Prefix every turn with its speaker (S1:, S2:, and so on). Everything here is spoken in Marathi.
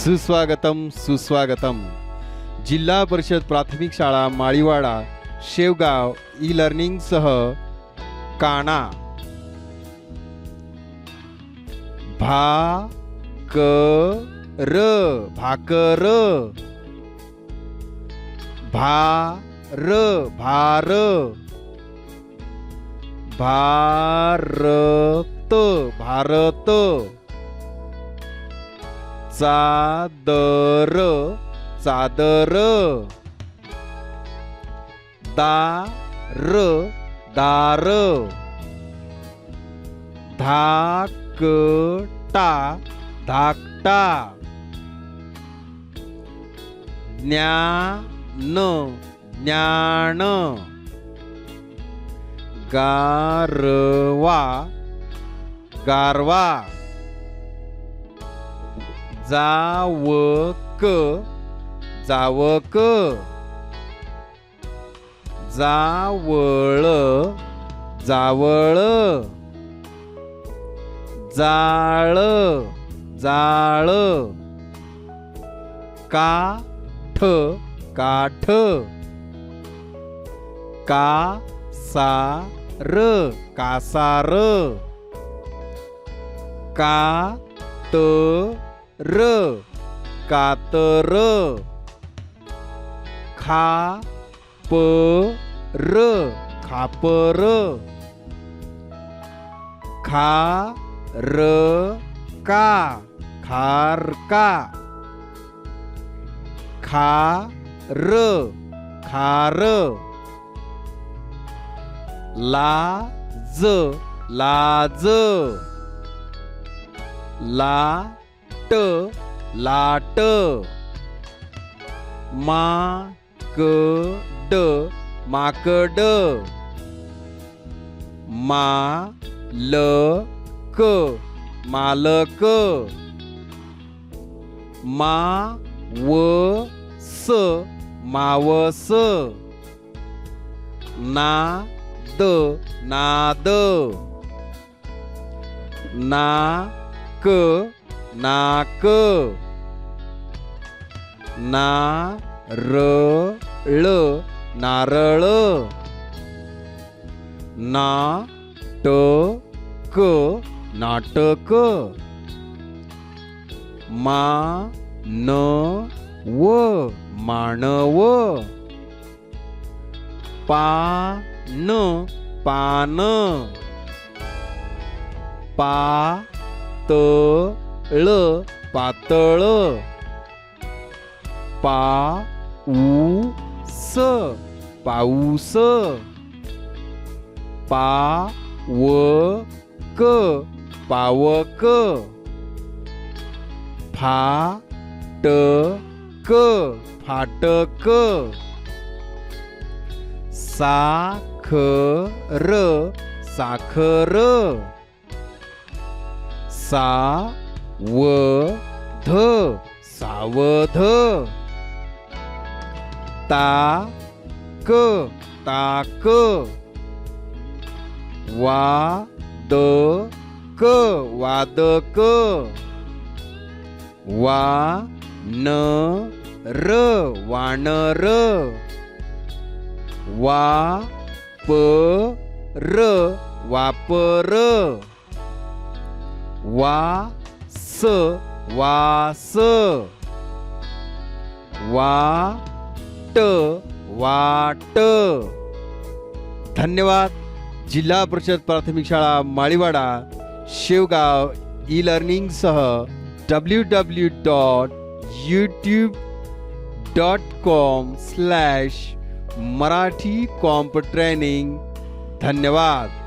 S1: सुस्वागतम सुस्वागतम. जिल्हा परिषद प्राथमिक शाळा माळीवाडा शेवगाव ई लर्निंगसह काना. भा क र भाकर. भा र भार. भारत भारत. चादर चादर. दार दार. धाकटा धाकटा. ज्ञान ज्ञान. गारवा गारवा. जावक जावक जावळ जावळ जाळ जाळ काठ काठ कासार कासार র, কাতর, খা, প, র, খাপর, খা, র, কা, খার, কা, খা, র, খার, লা, জ লাজ লা लाट लाट माकड माकड मालक मालक मावस मावस नाद नाद नाक नाक. ना नारळ. नारळ. नाटक. नाटक. मानव. मानव. पान. ळ पातळ. पा उ स पाऊस. पाऊस पावक. पावक फाटक. फाटक साखर. सा साखर सावध सावध. ताक. ताक. वादक. वादक. वानर. र वापर. वा स वास. वा ट वाट. धन्यवाद जिल्हा परिषद प्राथमिक शाळा Maliwada Shevgaon E लर्निंगसह W W dot YouTube dot com slash Marathi comp training धन्यवाद.